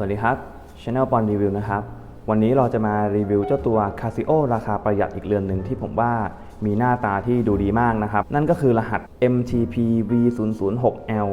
สวัสดีครับ Channel ปอนรีวิวนะครับ วันนี้เราจะมารีวิวเจ้าตัว Casio ราคาประหยัดอีกเรือนหนึ่งที่ผมว่ามีหน้าตาที่ดูดีมากนะครับ นั่นก็คือรหัส MTP V006L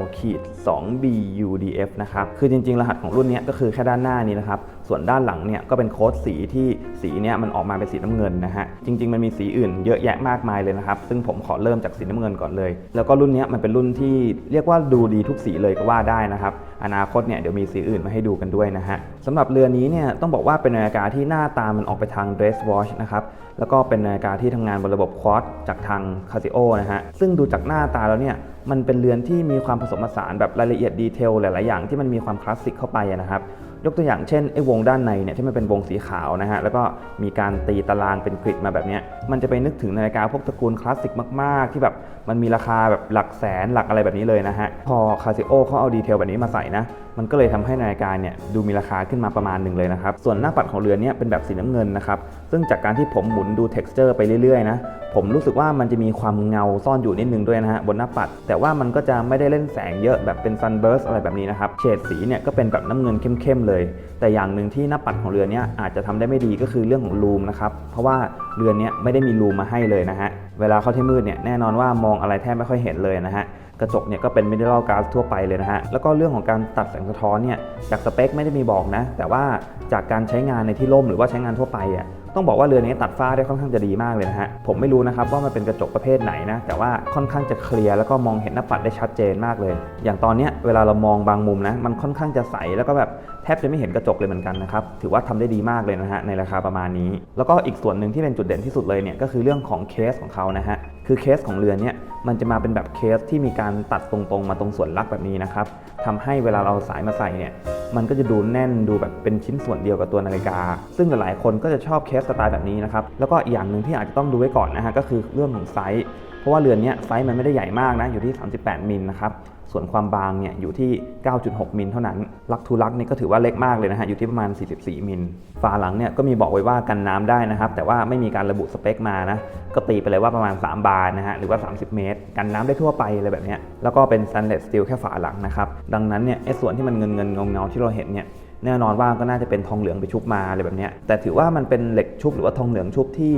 2 BUDF นะครับ คือจริงๆ รหัสของรุ่นนี้ก็คือแค่ด้านหน้านี้นะครับ ส่วนด้านหลังเนี่ยก็เป็นโค้ดสีที่สีเนี้ยมันออกมาเป็นสีน้ำเงินนะฮะ จริง ๆ มันมีสีอื่นเยอะแยะมากมายเลยนะครับ ซึ่งผมขอเริ่มจากสีน้ำเงินก่อนเลย แล้วก็รุ่นนี้มันเป็นรุ่นที่เรียกว่าดูดีทุกสีเลยก็ว่าได้นะครับ อนาคตเนี่ยเดี๋ยวมีสีอื่นมาให้ดูกันด้วยนะฮะสำหรับเรือนนี้เนี่ยต้องบอกว่าเป็นนาฬิกาที่หน้าตามันออกไปทาง dress watch นะครับ แล้วก็เป็นนาฬิกาที่ทำงานบนระบบควอตจากทาง Casio นะฮะ ซึ่งดูจากหน้าตาแล้วเนี่ยมันเป็นเรือนที่มีความผสมผสานแบบรายละเอียดดีเทลหลาย ๆ อย่างที่มันมีความคลาสสิกเข้าไปนะครับ ยกตัวอย่างเช่นไอ้วงด้านในเนี่ยที่มันเป็นวงสีขาวนะฮะแล้วก็มีการตีตารางเป็นกริดมาแบบนี้มันจะไปนึกถึงนาฬิกาพวกตระกูลคลาสสิกมากๆ ที่แบบมันมีราคาแบบหลักแสนหลักอะไรแบบนี้เลยนะฮะพอคาซิโอเขาเอาดีเทลแบบนี้มาใส่นะมันก็เลยทำให้นาฬิกาเนี่ยดูมีราคาขึ้นมาประมาณหนึ่งเลยนะครับส่วนหน้าปัดของเรือนเนี่ยเป็นแบบสีน้ำเงินนะครับซึ่งจากการที่ผมหมุนดู texture ไปเรื่อยๆนะผมรู้สึกว่ามันจะมีความเงาซ่อนอยู่นิดนึงด้วยนะฮะบนหน้าปัด แต่ว่ามันก็จะไม่ได้เล่นแสงเยอะแบบเป็น sunburst อะไรแบบนี้นะครับเฉดสีเนี่ยก็เป็นแบบน้ำเงินเข้มๆเลยแต่อย่างหนึ่งที่หน้าปัดของเรือนเนี้อาจจะทำได้ไม่ดีก็คือเรื่องของลูมนะครับ เพราะว่าเรือนเนี้ไม่ได้มีลูมมาให้เลยนะฮะ เวลาเข้าที่มืดเนี่ยแน่นอนว่ามองอะไรแทบไม่ค่อยเห็นเลยนะฮะ กระจกเนี่ยก็เป็นมิเนอรัลกาซทั่วไปเลยนะฮะ แล้วก็เรื่องของการตัดแสงสะท้อนเนี่ยจากสเปคไม่ได้มีบอกนะ แต่ว่าจากการใช้งานในที่ร่มหรือว่าใช้งานทั่วไปอะต้องบอกว่าเรือนนี้ตัดฝ้าได้ค่อนข้างจะดีมากเลยนะฮะ ผมไม่รู้นะครับว่ามันเป็นกระจกประเภทไหนนะ แต่ว่าค่อนข้างจะเคลียร์แล้วก็มองเห็นหน้าปัดได้ชัดเจนมากเลย อย่างตอนนี้เวลาเรามองบางมุมนะ มันค่อนข้างจะใสแล้วก็แบบ แทบจะไม่เห็นกระจกเลยเหมือนกันนะครับ ถือว่าทำได้ดีมากเลยนะฮะในราคาประมาณนี้ แล้วก็อีกส่วนหนึ่งที่เป็นจุดเด่นที่สุดเลยเนี่ยก็คือเรื่องของเคสของเขานะฮะ คือเคสของเรือนเนี่ยมันจะมาเป็นแบบเคสที่มีการตัดตรงๆ มาตรงส่วนลักแบบนี้นะครับทำให้เวลาเราสายมาใส่เนี่ยมันก็จะดูแน่นดูแบบเป็นชิ้นส่วนเดียวกับตัวนาฬิกา ซึ่งหลายๆคนก็จะชอบเคสสไตล์แบบนี้นะครับ แล้วก็อีกอย่างหนึ่งที่อาจจะต้องดูไว้ก่อนนะฮะก็คือเรื่องของไซส์ เพราะว่าเรือนเนี้ยไซส์มันไม่ได้ใหญ่มากนะอยู่ที่ 38มิลนะครับ ส่วนความบางเนี่ยอยู่ที่ 9.6 มิลเท่านั้น ลักทูลักนี่ก็ถือว่าเล็กมากเลยนะฮะ อยู่ที่ประมาณ 44 มิล ฝาหลังเนี่ยก็มีบอกไว้ว่ากันน้ำได้นะครับ แต่ว่าไม่มีการระบุสเปคมานะ ก็ตีไปเลยว่าประมาณ 3 บาร์นะฮะ หรือว่า 30 เมตร กันน้ำได้ทั่วไปอะไรแบบนี้แล้วก็เป็น stainless steel แค่ฝาหลังนะครับ ดังนั้นเนี่ยไอ้ส่วนที่มันเงินเงินเงาเงาๆที่เราเห็นเนี่ยแน่นอนว่าก็น่าจะเป็นทองเหลืองไปชุบมาอะไรแบบนี้แต่ถือว่ามันเป็นเหล็กชุบหรือว่าทองเหลืองชุบที่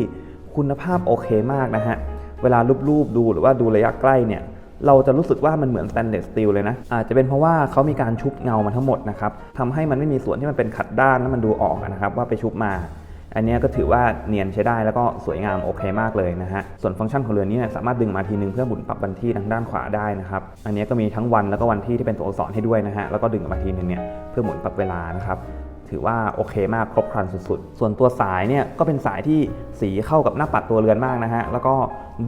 คุณภาพโอเคมากนะฮะ เวลารูปๆดูหรือว่าดูระยะใกล้เนี่ย เราจะรู้สึกว่ามันเหมือน stainless steel เลยนะ อาจจะเป็นเพราะว่าเขามีการชุบเงามาทั้งหมดนะครับทำให้มันไม่มีส่วนที่มันเป็นขัดด้านแล้วมันดูออกนะครับว่าไปชุบมา อันนี้ก็ถือว่าเนียนใช้ได้แล้วก็สวยงามโอเคมากเลยนะฮะ ส่วนฟังก์ชันของเรือนนี้สามารถดึงมาทีนึงเพื่อหมุนปรับวันที่ทางด้านขวาได้นะครับ อันนี้ก็มีทั้งวันแล้วก็วันที่ที่เป็นตัวอักษรให้ด้วยนะฮะ แล้วก็ดึงมาทีนึงเนี่ยเพื่อหมุนปรับเวลานะครับ ถือว่าโอเคมากครบครันสุดๆ ส่วนตัวสายเนี่ยก็เป็นสายที่สีเข้ากับหน้าปัดตัวเรือนมากนะฮะ แล้วก็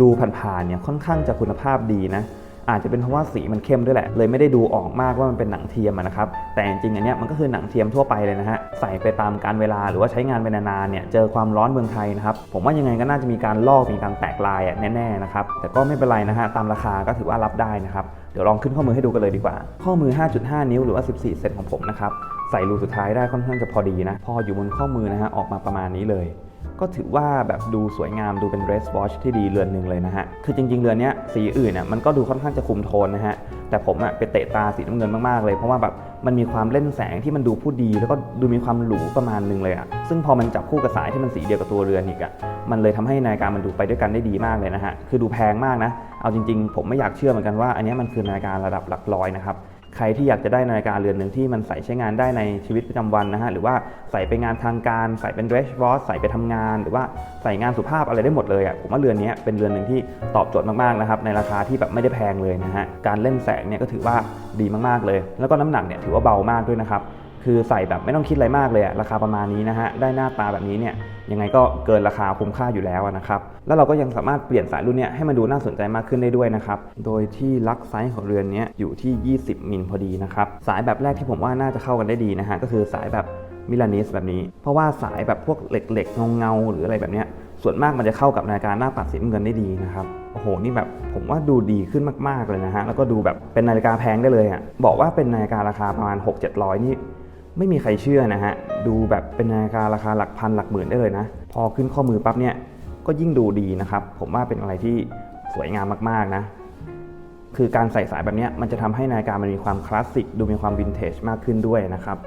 ดูผ่านๆเนี่ยค่อนข้างจะคุณภาพดีนะ อาจจะเป็นเพราะว่าสีมันเข้มด้วยแหละ เลยไม่ได้ดูออกมากว่ามันเป็นหนังเทียมนะครับ แต่จริงๆอันเนี้ยมันก็คือหนังเทียมทั่วไปเลยนะฮะ ใส่ไปตามการเวลาหรือว่าใช้งานไปนานๆเนี่ย เจอความร้อนเมืองไทยนะครับ ผมว่ายังไงก็น่าจะมีการลอกมีการแตกลายอะแน่ๆนะครับ แต่ก็ไม่เป็นไรนะฮะ ตามราคาก็ถือว่ารับได้นะครับ เดี๋ยวลองขึ้นข้อมือให้ดูกันเลยดีกว่า ข้อมือ 5.5 นิ้วหรือว่า 14 เซนของผมนะครับ ใส่รูสุดท้ายได้ค่อนข้างจะพอดีนะ พออยู่บนข้อมือนะฮะออกมาประมาณนี้เลย ก็ถือว่าแบบดูสวยงามดูเป็น dress watch ที่ดีเรือนหนึ่งเลยนะฮะ คือจริง ๆ เรือนเนี้ยสีอื่นน่ะมันก็ดูค่อนข้างจะคุมโทนนะฮะ แต่ผมอะไปเตะตาสีน้ำเงินมากๆเลย เพราะว่าแบบมันมีความเล่นแสงที่มันดูผู้ดี แล้วก็ดูมีความหรูประมาณนึงเลยอะซึ่งพอมันจับคู่กับสายที่มันสีเดียวกับตัวเรือนอีกอะ มันเลยทำให้นาฬิกามันดูไปด้วยกันได้ดีมากเลยนะฮะ คือดูแพงมากนะ เอาจริง ๆ ผมไม่อยากเชื่อเหมือนกันว่าอันนี้มันคือนาฬิการะดับหลักร้อยนะครับ ใครที่อยากจะได้นาฬิกาเรือนหนึ่งที่มันใส่ใช้งานได้ในชีวิตประจำวันนะฮะหรือว่าใส่ไปงานทางการ ใส่เป็น dress watch ใส่ไปทำงาน หรือว่าใส่งานสุภาพอะไรได้หมดเลยอะผมว่าเรือนนี้เป็นเรือนหนึ่งที่ตอบโจทย์มากๆนะครับในราคาที่แบบไม่ได้แพงเลยนะฮะการเล่นแสงเนี่ยก็ถือว่าดีมากๆเลย แล้วก็น้ำหนักเนี่ยถือว่าเบามากด้วยนะครับ คือใส่แบบไม่ต้องคิดอะไรมากเลยอะราคาประมาณนี้นะฮะได้หน้าตาแบบนี้เนี่ยยังไงก็เกินราคาคุ้มค่าอยู่แล้วนะครับแล้วเราก็ยังสามารถเปลี่ยนสายรุ่นเนี้ยให้มันดูน่าสนใจมากขึ้นได้ด้วยนะครับโดยที่ลักไซส์ของเรือนนี้อยู่ที่ 20 มิลพอดีนะครับสายแบบแรกที่ผมว่าน่าจะเข้ากันได้ดีนะฮะก็คือสายแบบมิลานิสแบบนี้ เพราะว่าสายแบบพวกเหล็กๆเงาๆหรืออะไรแบบเนี้ยส่วนมากมันจะเข้ากับนาฬิกาหน้าปัดสีน้ำเงินได้ดีนะครับ โอ้โห นี่แบบผมว่าดูดีขึ้นมากๆเลยนะฮะ แล้วก็ดูแบบเป็นนาฬิกาแพงได้เลยอะบอกว่าเป็นนาฬิการาคาประมาณ 6-700 นี่ ไม่มีใครเชื่อนะฮะ ดูแบบเป็นนาฬิการาคาหลักพันหลักหมื่นได้เลยนะ พอขึ้นข้อมือปั๊บเนี่ย ก็ยิ่งดูดีนะครับ ผมว่าเป็นอะไรที่สวยงามมากๆนะ คือการใส่สายแบบเนี้ยมันจะทำให้นาฬิกามันมีความคลาสสิก ดูมีความวินเทจมากขึ้นด้วยนะครับ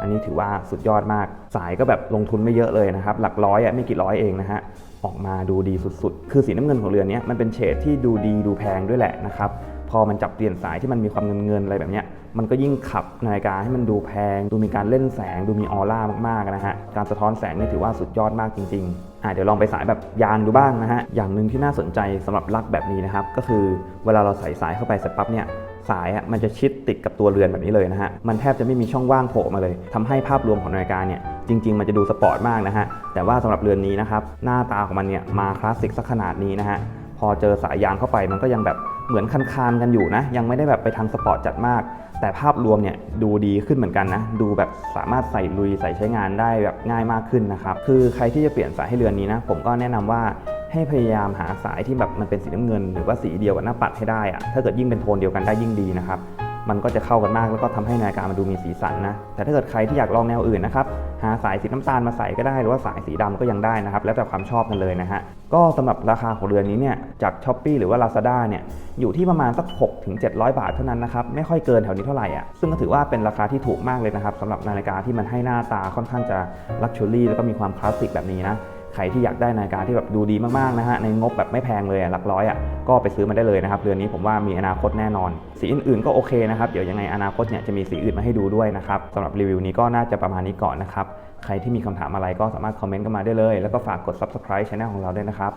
อันนี้ถือว่าสุดยอดมาก สายก็แบบลงทุนไม่เยอะเลยนะครับ หลักร้อยอะไม่กี่ร้อยเองนะฮะ ออกมาดูดีสุดๆ คือสีน้ำเงินของเรือนนี้มันเป็นเฉดที่ดูดีดูแพงด้วยแหละนะครับ อมันจับเปลี่ยนสายที่มันมีความเงินเงินๆอะไรแบบนี้มันก็ยิ่งขับนาฬิกาให้มันดูแพง ดูมีการเล่นแสง ดูมีออร่ามากๆนะฮะการสะท้อนแสงนี่ถือว่าสุดยอดมากจริงๆอะเดี๋ยวลองไปสายแบบยางดูบ้างนะฮะอย่างหนึ่งที่น่าสนใจสำหรับลักแบบนี้นะครับก็คือเวลาเราใส่สายเข้าไปเสร็จปั๊บเนี่ยสายอะมันจะชิดติดกับตัวเรือนแบบนี้เลยนะฮะ มันแทบจะไม่มีช่องว่างโผล่มาเลยทำให้ภาพรวมของนาฬิกาเนี่ยจริง ๆ มันจะดูสปอร์ตมากนะฮะ แต่ว่าสำหรับเรือนนี้นะครับ หน้าตาของมันเนี่ยมาคลาสสิกสักขนาดนี้นะฮะ พอเจอสายยางเข้าไปมันก็ยังแบบ เหมือนคันๆกันอยู่นะ ยังไม่ได้แบบไปทางสปอร์ตจัดมาก แต่ภาพรวมเนี่ยดูดีขึ้นเหมือนกันนะ ดูแบบสามารถใส่ลุยใส่ใช้งานได้แบบง่ายมากขึ้นนะครับ คือใครที่จะเปลี่ยนสายให้เรือนนี้นะ ผมก็แนะนำว่าให้พยายามหาสายที่แบบมันเป็นสีน้ำเงิน หรือว่าสีเดียวกับหน้าปัดให้ได้อะถ้าเกิดยิ่งเป็นโทนเดียวกันได้ยิ่งดีนะครับ มันก็จะเข้ากันมากแล้วก็ทำให้นาฬิกามันดูมีสีสันนะ แต่ถ้าเกิดใครที่อยากลองแนวอื่นนะครับหาสายสีน้ำตาลมาใส่ก็ได้หรือว่าสายสีดำก็ยังได้นะครับ แล้วแต่ความชอบกันเลยนะฮะก็สำหรับราคาของเรือนนี้เนี่ยจาก s h อ p e e หรือว่า Lazada เนี่ยอยู่ที่ประมาณสัก6ถึง700 บาทเท่านั้นนะครับไม่ค่อยเกินแถวนี้เท่าไหร่อะซึ่งก็ถือว่าเป็นราคาที่ถูกมากเลยนะครับสำหรับนาฬิกาที่มันให้หน้าตาค่อนข้างจะลักชัวรี่แล้วก็มีความคลาสสิกแบบนี้นะ ใครที่อยากได้นาฬิกาที่แบบดูดีมากๆนะฮะในงบแบบไม่แพงเลยหลักร้อยอะก็ไปซื้อมันได้เลยนะครับเรือนนี้ผมว่ามีอนาคตแน่นอน สีอื่นๆก็โอเคนะครับเดี๋ยวยังไงอนาคตเนี่ยจะมีสีอื่นมาให้ดูด้วยนะครับสำหรับรีวิวนี้ก็น่าจะประมาณนี้ก่อนนะครับใครที่มีคำถามอะไรก็สามารถคอมเมนต์กันมาได้เลย แล้วก็ฝากกด subscribe ช่องของเราด้วยนะครับ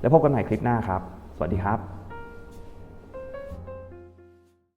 แล้วพบกันใหม่คลิปหน้าครับ สวัสดีครับ